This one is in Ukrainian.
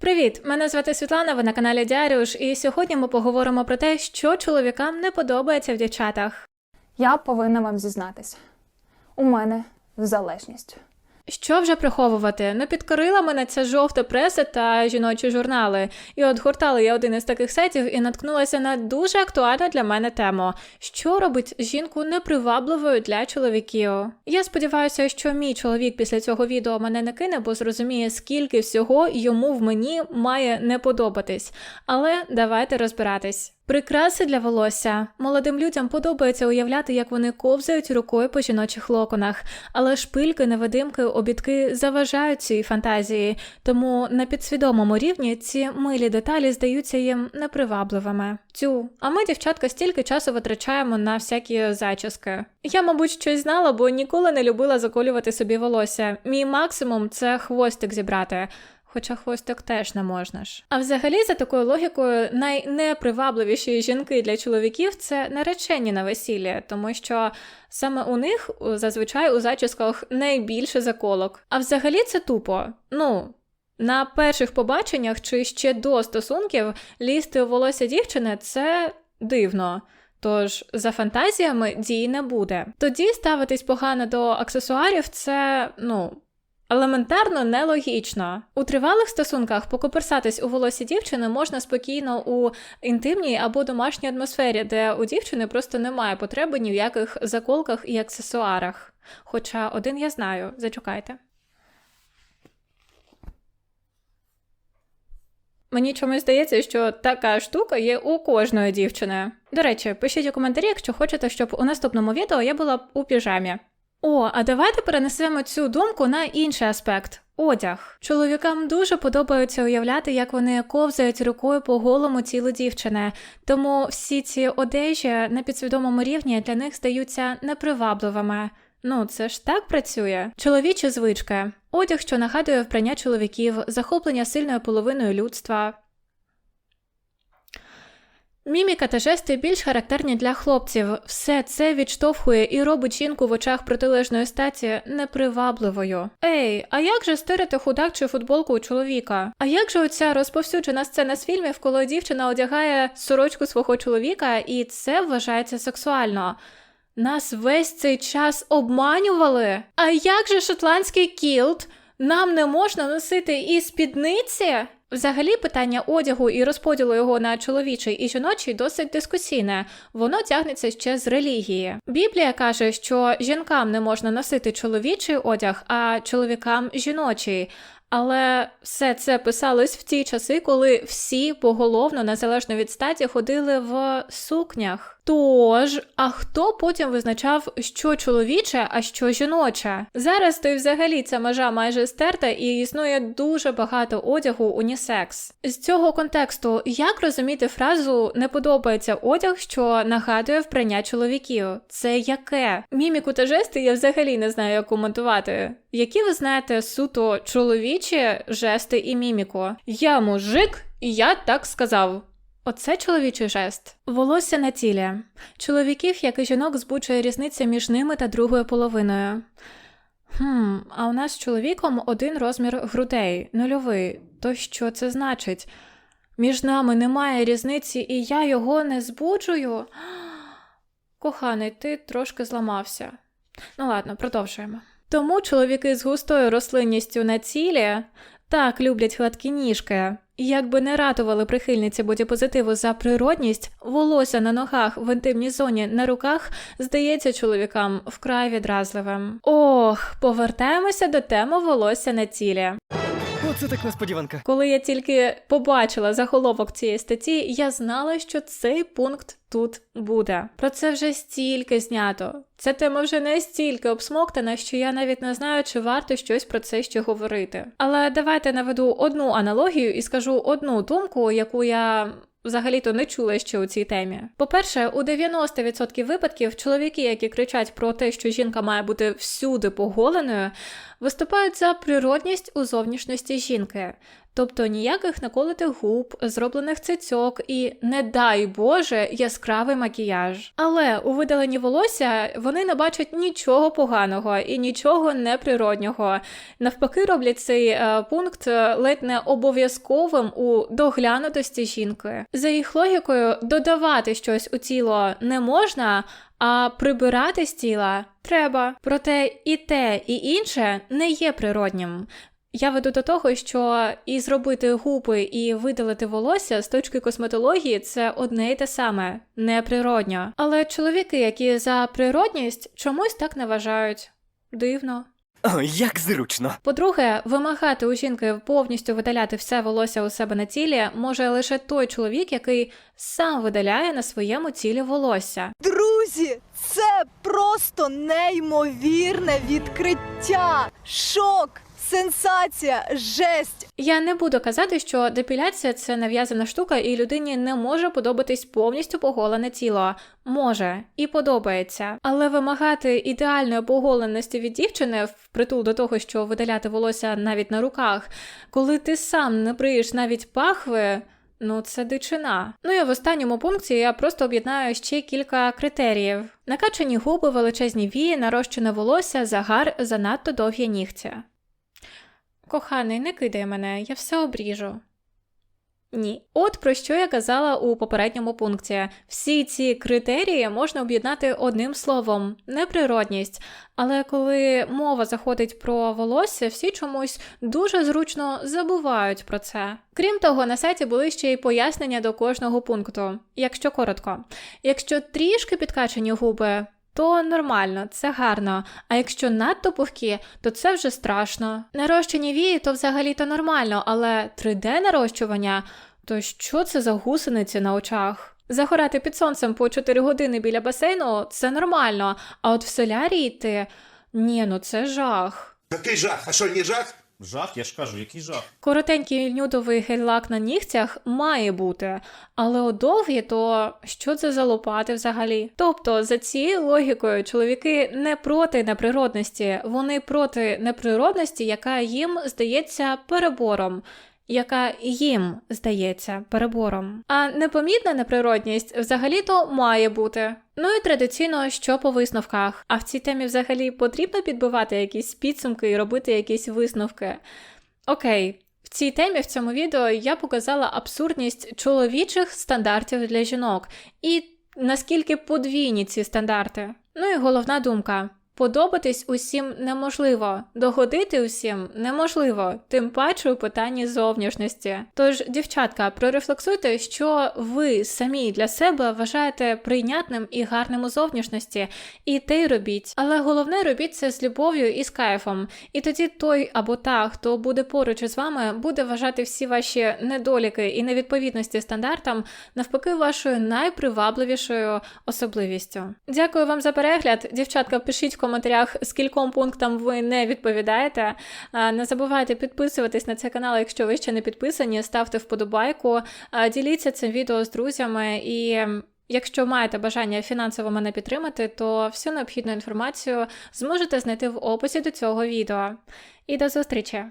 Привіт! Мене звати Світлана, ви на каналі Діаріуш, і сьогодні ми поговоримо про те, що чоловікам не подобається в дівчатах. Я повинна вам зізнатися. У мене залежність. Що вже приховувати? Ну підкорила мене ця жовта преса та жіночі журнали. І от гуртала я один із таких сайтів і наткнулася на дуже актуальну для мене тему: що робить жінку непривабливою для чоловіків. Я сподіваюся, що мій чоловік після цього відео мене не кине, бо зрозуміє, скільки всього йому в мені має не подобатись. Але давайте розбиратись. Прикраси для волосся. Молодим людям подобається уявляти, як вони ковзають рукою по жіночих локонах, але шпильки, невидимки, обідки заважають цій фантазії, тому на підсвідомому рівні ці милі деталі здаються їм непривабливими. Тю, а ми, дівчатка, стільки часу витрачаємо на всякі зачіски. Я, мабуть, щось знала, бо ніколи не любила заколювати собі волосся. Мій максимум це хвостик зібрати. Хоча хвостик теж не можна ж. А взагалі, за такою логікою, найнепривабливіші жінки для чоловіків це наречені на весіллі, тому що саме у них зазвичай у зачісках найбільше заколок. А взагалі це тупо. Ну. На перших побаченнях чи ще до стосунків лізти у волосся дівчини це дивно. Тож за фантазіями дій не буде. Тоді ставитись погано до аксесуарів це, ну, Елементарно нелогічно. У тривалих стосунках покоперсатись у волосі дівчини можна спокійно у інтимній або домашній атмосфері, де у дівчини просто немає потреби ні в яких заколках і аксесуарах. Хоча один я знаю, зачекайте. Мені чомусь здається, що така штука є у кожної дівчини. До речі, пишіть у коментарі, якщо хочете, щоб у наступному відео я була у піжамі. О, а давайте перенесемо цю думку на інший аспект. Одяг. Чоловікам дуже подобається уявляти, як вони ковзають рукою по голому тілу дівчини, тому всі ці одежі на підсвідомому рівні для них здаються непривабливими. Ну, це ж так працює. Чоловічі звички. Одяг, що нагадує вбрання чоловіків, захоплення сильною половиною людства. Міміка та жести більш характерні для хлопців. Все це відштовхує і робить жінку в очах протилежної статі непривабливою. Ей, а як же стирити худак чи футболку у чоловіка? А як же оця розповсюджена сцена з фільмів, коли дівчина одягає сорочку свого чоловіка, і це вважається сексуально? Нас весь цей час обманювали. А як же шотландський кілт? Нам не можна носити і спідниці? Взагалі, питання одягу і розподілу його на чоловічий і жіночий досить дискусійне. Воно тягнеться ще з релігії. Біблія каже, що жінкам не можна носити чоловічий одяг, а чоловікам жіночий. Але все це писалось в ті часи, коли всі поголовно, незалежно від статі, ходили в сукнях. Тож, а хто потім визначав, що чоловіче, а що жіноче? Зараз то й взагалі ця межа майже стерта і існує дуже багато одягу унісекс. З цього контексту, як розуміти фразу не подобається одяг, що нагадує вбрання чоловіків? Це яке? Міміку та жести я взагалі не знаю, як коментувати. Які ви знаєте суто чоловічі жести і міміку? Я мужик, і я так сказав. Оце чоловічий жест. Волосся на тілі. Чоловіків, як і жінок, збуджує різниця між ними та другою половиною. Хм, а у нас з чоловіком один розмір грудей, нульовий. То що це значить? Між нами немає різниці, і я його не збуджую. Коханий, ти трошки зламався. Ну ладно, продовжуємо. Тому чоловіки з густою рослинністю на цілі так люблять гладкі ніжки. Якби не ратували прихильниці бодіпозитиву за природність, волосся на ногах в інтимній зоні на руках здається чоловікам вкрай відразливим. Ох, повертаємося до теми волосся на тілі. Оце так несподіванка. Коли я тільки побачила заголовок цієї статті, я знала, що цей пункт тут буде. Про це вже стільки знято. Ця тема вже настільки обсмоктана, що я навіть не знаю, чи варто щось про це ще говорити. Але давайте наведу одну аналогію і скажу одну думку, яку я. Взагалі-то не чули ще у цій темі. По-перше, у 90% випадків чоловіки, які кричать про те, що жінка має бути всюди поголеною, виступають за природність у зовнішності жінки. Тобто ніяких наколотих губ, зроблених цицьок і, не дай Боже, яскравий макіяж. Але у видаленні волосся вони не бачать нічого поганого і нічого неприроднього. Навпаки, роблять цей е, пункт е, ледь не обов'язковим у доглянутості жінки. За їх логікою, додавати щось у тіло не можна. А прибирати з тіла треба. Проте і те, і інше не є природнім. Я веду до того, що і зробити губи, і видалити волосся з точки косметології це одне й те саме, неприродньо. Але чоловіки, які за природність, чомусь так не вважають. Дивно. О, як зручно. По-друге, вимагати у жінки повністю видаляти все волосся у себе на тілі може лише той чоловік, який сам видаляє на своєму тілі волосся. Друзі, це просто неймовірне відкриття! Шок! Сенсація! Жесть! Я не буду казати, що депіляція це нав'язана штука, і людині не може подобатись повністю поголене тіло. Може і подобається, але вимагати ідеальної поголеності від дівчини впритул до того, що видаляти волосся навіть на руках, коли ти сам не бриєш навіть пахви. Ну, це дичина. Ну і в останньому пункті я просто об'єднаю ще кілька критеріїв: накачані губи, величезні вії, нарощене волосся, загар, занадто довгі нігті. Коханий, не кидай мене, я все обріжу. Ні. От про що я казала у попередньому пункті. Всі ці критерії можна об'єднати одним словом неприродність. Але коли мова заходить про волосся, всі чомусь дуже зручно забувають про це. Крім того, на сайті були ще й пояснення до кожного пункту, якщо коротко. Якщо трішки підкачані губи, то нормально, це гарно. А якщо надто пухкі, то це вже страшно. Нарощені вії то взагалі-то нормально, але 3D нарощування то що це за гусениці на очах? Загорати під сонцем по 4 години біля басейну це нормально, а от в солярі йти ні, ну це жах. Який жах? А що, не жах? Жах, я ж кажу, який жах. Коротенький нюдовий гель-лак на нігтях має бути, але у довгі, то що це за лопати взагалі? Тобто, за цією логікою, чоловіки не проти неприродності, вони проти неприродності, яка їм здається перебором. Яка їм здається перебором. А непомітна неприродність взагалі-то має бути. Ну і традиційно, що по висновках. А в цій темі взагалі потрібно підбивати якісь підсумки і робити якісь висновки. Окей, в цій темі в цьому відео я показала абсурдність чоловічих стандартів для жінок і наскільки подвійні ці стандарти. Ну і головна думка. Подобатись усім неможливо, догодити усім неможливо, тим паче у питанні зовнішності. Тож, дівчатка, прорефлексуйте, що ви самі для себе вважаєте прийнятним і гарним у зовнішності, і те й робіть. Але головне робіть це з любов'ю і з кайфом. І тоді той або та, хто буде поруч із вами, буде вважати всі ваші недоліки і невідповідності стандартам навпаки вашою найпривабливішою особливістю. Дякую вам за перегляд. Дівчатка, пишіть в коментарях, скільком пунктам ви не відповідаєте. Не забувайте підписуватись на цей канал, якщо ви ще не підписані, ставте вподобайку, діліться цим відео з друзями і. Якщо маєте бажання фінансово мене підтримати, то всю необхідну інформацію зможете знайти в описі до цього відео. І до зустрічі!